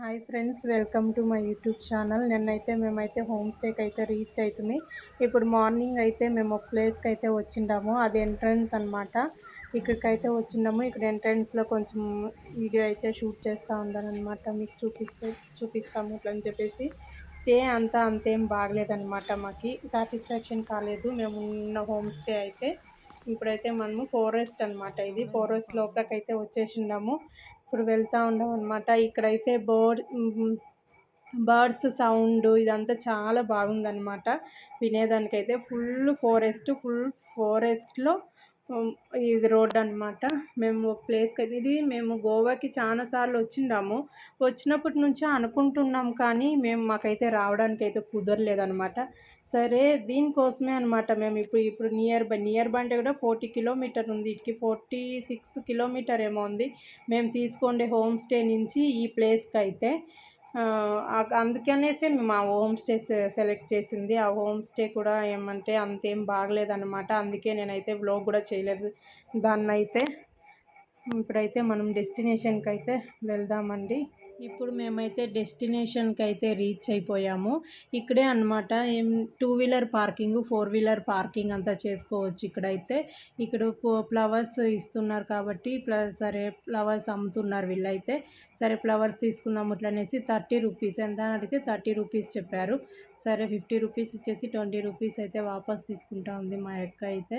Hi friends welcome to my YouTube channel. నిన్నైతే మేమైతే home స్టేకి అయితే రీచ్ అవుతుంది ఇప్పుడు మార్నింగ్ అయితే మేము ఒక ప్లేస్కి అయితే వచ్చిండాము. అది ఎంట్రన్స్ అనమాట ఇక్కడికైతే వచ్చిండాము. ఇక్కడ ఎంట్రన్స్లో కొంచెం వీడియో అయితే షూట్ చేస్తూ ఉందనమాట మీకు చూపిస్తే చూపిస్తాము ఇట్లా అని చెప్పేసి. స్టే అంతా అంతేం బాగలేదనమాట మాకు. సాటిస్ఫాక్షన్ కాలేదు. మేము ఉన్న హోమ్ స్టే అయితే ఇప్పుడైతే మనము ఫారెస్ట్ అనమాట ఇది ఫారెస్ట్ లోపలికి అయితే వచ్చేసిండాము. ఇప్పుడు వెళ్తూ ఉన్నాం అనమాట ఇక్కడైతే బోర్ బర్డ్స్ సౌండ్ ఇదంతా చాలా బాగుందన్నమాట. వినేదానికైతే ఫుల్ ఫారెస్ట్ ఫుల్ ఫారెస్ట్లో ఇది రోడ్ అనమాట మేము ఒక ప్లేస్కి అయితే ఇది మేము గోవాకి చాలాసార్లు వచ్చిండాము. వచ్చినప్పటి నుంచి అనుకుంటున్నాం కానీ మేము మాకైతే రావడానికి అయితే కుదరలేదనమాట సరే దీనికోసమే అనమాట మేము ఇప్పుడు ఇప్పుడు నియర్ బై నియర్ బై అంటే కూడా ఫోర్టీ కిలోమీటర్ ఉంది. ఇటుకి ఫోర్టీ సిక్స్ కిలోమీటర్ ఏమో ఉంది. మేము తీసుకోండి హోమ్ స్టే నుంచి ఈ ప్లేస్కి అయితే. అందుకనేసి మేము ఆ హోమ్ స్టే సెలెక్ట్ చేసింది. ఆ హోమ్ స్టే కూడా ఏమంటే అంతేం బాగలేదన్నమాట. అందుకే నేనైతే బ్లాగ్ కూడా చేయలేదు. దాన్నైతే ఇప్పుడైతే మనం డెస్టినేషన్కి అయితే వెళ్దామండి. ఇప్పుడు మేమైతే డెస్టినేషన్కి అయితే రీచ్ అయిపోయాము. ఇక్కడే అనమాట ఏం two wheeler parking four wheeler parking అంతా చేసుకోవచ్చు ఇక్కడైతే. ఇక్కడ ఫ్లవర్స్ ఇస్తున్నారు కాబట్టి సరే ఫ్లవర్స్ అమ్ముతున్నారు వీళ్ళైతే. సరే ఫ్లవర్స్ తీసుకుందాం అట్లనేసి థర్టీ రూపీస్ ఎంత అని అడిగితే థర్టీ రూపీస్ చెప్పారు. సరే ఫిఫ్టీ రూపీస్ ఇచ్చేసి ట్వంటీ రూపీస్ అయితే వాపస్ తీసుకుంటా ఉంది మా యొక్క అయితే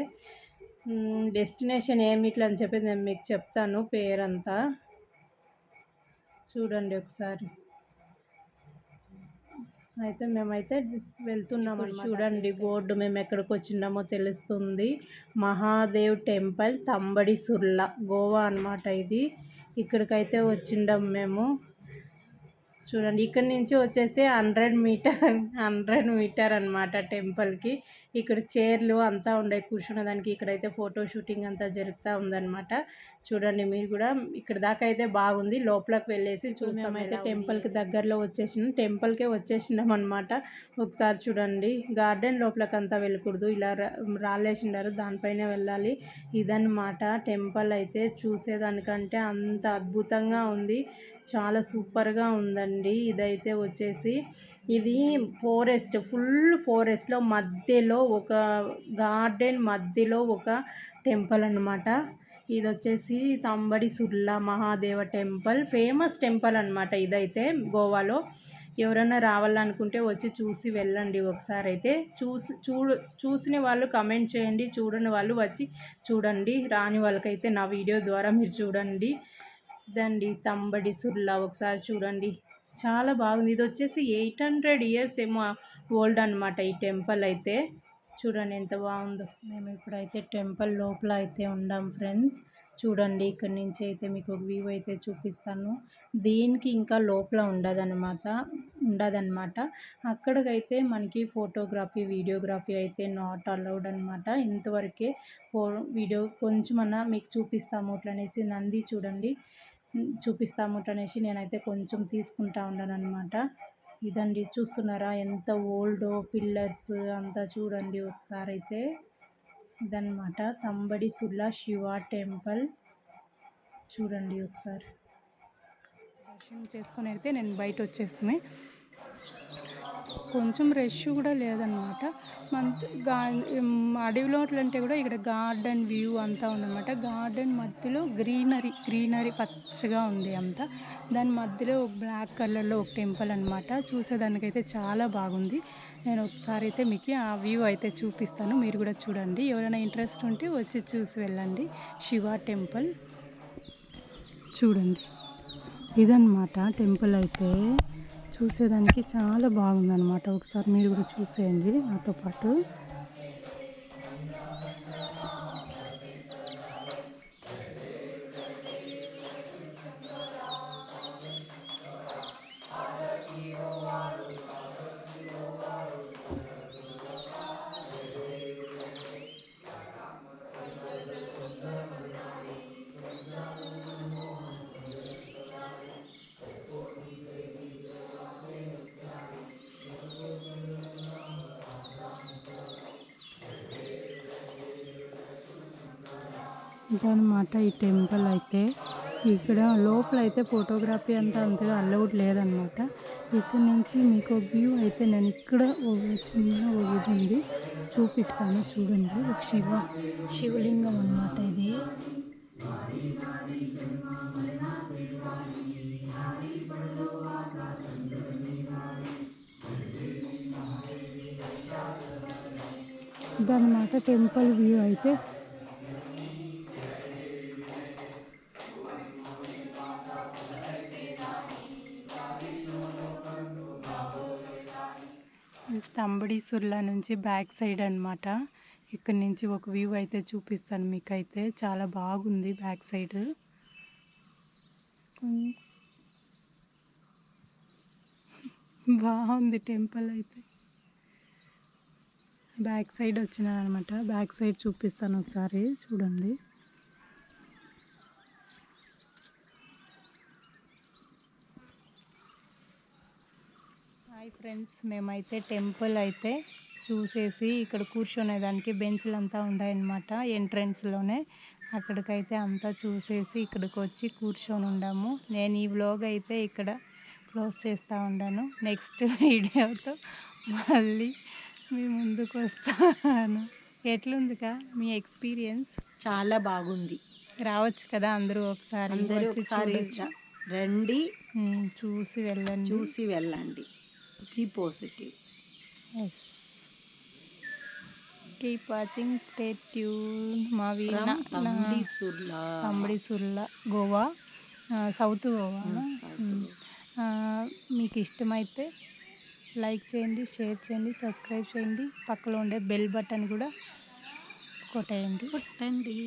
డెస్టినేషన్ ఏమి ఇట్లా అని చెప్పి నేను మీకు చెప్తాను పేరంతా. చూడండి ఒకసారి. అయితే మేమైతే వెళ్తున్నాం చూడండి బోర్డు మేము ఎక్కడికి వచ్చినామో తెలుస్తుంది. మహాదేవ్ టెంపుల్ తంబడి సుర్లా గోవా అనమాట ఇది. ఇక్కడికైతే వచ్చిండాం మేము. చూడండి ఇక్కడ నుంచి వచ్చేసి హండ్రెడ్ మీటర్ హండ్రెడ్ మీటర్ అనమాట టెంపుల్కి. ఇక్కడ చైర్లు అంతా ఉండే కూర్చునేదానికి ఇక్కడైతే ఫోటో షూటింగ్ అంతా జరుగుతూ ఉందన్నమాట. చూడండి మీరు కూడా ఇక్కడ దాకా అయితే బాగుంది. లోపలికి వెళ్ళేసి చూస్తామైతే టెంపుల్కి దగ్గరలో వచ్చేసినాం. టెంపుల్కే వచ్చేసినాం అనమాట ఒకసారి చూడండి గార్డెన్ లోపలికి అంతా వెళ్ళకూడదు. ఇలా రాలేసిండారు దానిపైన వెళ్ళాలి. ఇదన్నమాట టెంపుల్ అయితే చూసేదానికంటే అంత అద్భుతంగా ఉంది. చాలా సూపర్గా ఉందండి. ఇదైతే వచ్చేసి ఇది ఫారెస్ట్ ఫుల్ ఫారెస్ట్లో మధ్యలో ఒక గార్డెన్ మధ్యలో ఒక టెంపుల్ అనమాట ఇది వచ్చేసి Tambdi Surla Mahadev temple. Famous temple అనమాట ఇదైతే గోవాలో. ఎవరైనా రావాలనుకుంటే వచ్చి చూసి వెళ్ళండి ఒకసారి అయితే. చూసి చూడు చూసిన వాళ్ళు కమెంట్ చేయండి చూడని వాళ్ళు వచ్చి చూడండి. రాని వాళ్ళకైతే నా వీడియో ద్వారా మీరు చూడండి. ఇదండి తంబడి సుర్లా ఒకసారి చూడండి. చాలా బాగుంది. ఇది వచ్చేసి ఎయిట్ హండ్రెడ్ ఇయర్స్ ఏమో ఓల్డ్ అనమాట ఈ టెంపుల్ అయితే. చూడండి ఎంత బాగుందో. మేము ఇప్పుడైతే టెంపుల్ లోపల అయితే ఉండాం ఫ్రెండ్స్. చూడండి ఇక్కడి నుంచి అయితే మీకు ఒక వ్యూ అయితే చూపిస్తాను. దీనికి ఇంకా లోపల ఉండదన్నమాట ఉండదన్నమాట. అక్కడికైతే మనకి ఫోటోగ్రఫీ వీడియోగ్రఫీ అయితే నాట్ అలౌడ్ అనమాట ఇంతవరకే ఫో వీడియో కొంచెమన్నా మీకు చూపిస్తాము అట్లనేసి నంది చూడండి. చూపిస్తాము అనేసి నేనైతే కొంచెం తీసుకుంటా ఉన్నాను అనమాట ఇదండి చూస్తున్నారా ఎంత ఓల్డో పిల్లర్స్ అంతా చూడండి ఒకసారి అయితే ఇదన్నమాట తంబడి సుల్లా శివ టెంపుల్. చూడండి ఒకసారి. దర్శనం చేసుకొని అయితే నేను బయట వచ్చేస్తుంది కొంచెం రష్ కూడా లేదనమాట మన గా అడవిలో అంటే కూడా ఇక్కడ గార్డెన్ వ్యూ అంతా ఉందన్నమాట. గార్డెన్ మధ్యలో గ్రీనరీ గ్రీనరీ పచ్చగా ఉంది అంతా. దాని మధ్యలో బ్లాక్ కలర్లో ఒక టెంపుల్ అనమాట చూసేదానికైతే చాలా బాగుంది. నేను ఒకసారి అయితే మీకు ఆ వ్యూ అయితే చూపిస్తాను. మీరు కూడా చూడండి. ఎవరైనా ఇంట్రెస్ట్ ఉంటే వచ్చి చూసి వెళ్ళండి. శివ టెంపుల్. చూడండి. ఇదన్నమాట టెంపుల్ అయితే. చూసేదానికి చాలా బాగుందన్నమాట. ఒకసారి మీరు కూడా చూసేయండి నాతో పాటు. ఇదనమాట ఈ టెంపుల్ అయితే. ఇక్కడ లోపల అయితే ఫోటోగ్రఫీ అంతా అంతగా అలౌడ్ లేదనమాట ఇక్కడ నుంచి మీకు వ్యూ అయితే నేను ఇక్కడ చిన్న ఉంది. చూపిస్తాను చూడండి. ఒక శివ శివలింగం అన్నమాట ఇది. ఇదన్నమాట టెంపుల్ వ్యూ అయితే. తంబడి సుర్లా నుంచి బ్యాక్ సైడ్ అన్నమాట. ఇక్కడ నుంచి ఒక వ్యూ అయితే చూపిస్తాను మీకైతే. చాలా బాగుంది బ్యాక్ సైడ్. బాగుంది టెంపుల్ అయితే. బ్యాక్ సైడ్ వచ్చినాను అనమాట బ్యాక్ సైడ్ చూపిస్తాను ఒకసారి. చూడండి. హాయ్ ఫ్రెండ్స్ మేమైతే టెంపుల్ అయితే చూసేసి ఇక్కడ కూర్చునేదానికి బెంచ్లు అంతా ఉన్నాయన్నమాట ఎంట్రన్స్లోనే. అక్కడికైతే అంతా చూసేసి ఇక్కడికి వచ్చి కూర్చొని ఉండాము. నేను ఈ వ్లాగ్ అయితే ఇక్కడ క్లోజ్ చేస్తూ ఉండాను. నెక్స్ట్ వీడియోతో మళ్ళీ మీ ముందుకు వస్తాను ఎట్లుందికా మీ ఎక్స్పీరియన్స్? చాలా బాగుంది. రావచ్చు కదా అందరూ ఒకసారి అందరూ ఒకసారి. రండి. చూసి వెళ్ళండి. చూసి వెళ్ళండి. బీ పాజిటివ్ ఎస్ కీప్ వాచింగ్ స్టే ట్యూన్ మా వీణ తమ్మిడి సుర్లా గోవా సౌత్ గోవా. మీకు ఇష్టమైతే లైక్ చేయండి షేర్ చేయండి సబ్స్క్రైబ్ చేయండి. పక్కలో ఉండే బెల్ బటన్ కూడా కొట్టేయండి. కొట్టండి.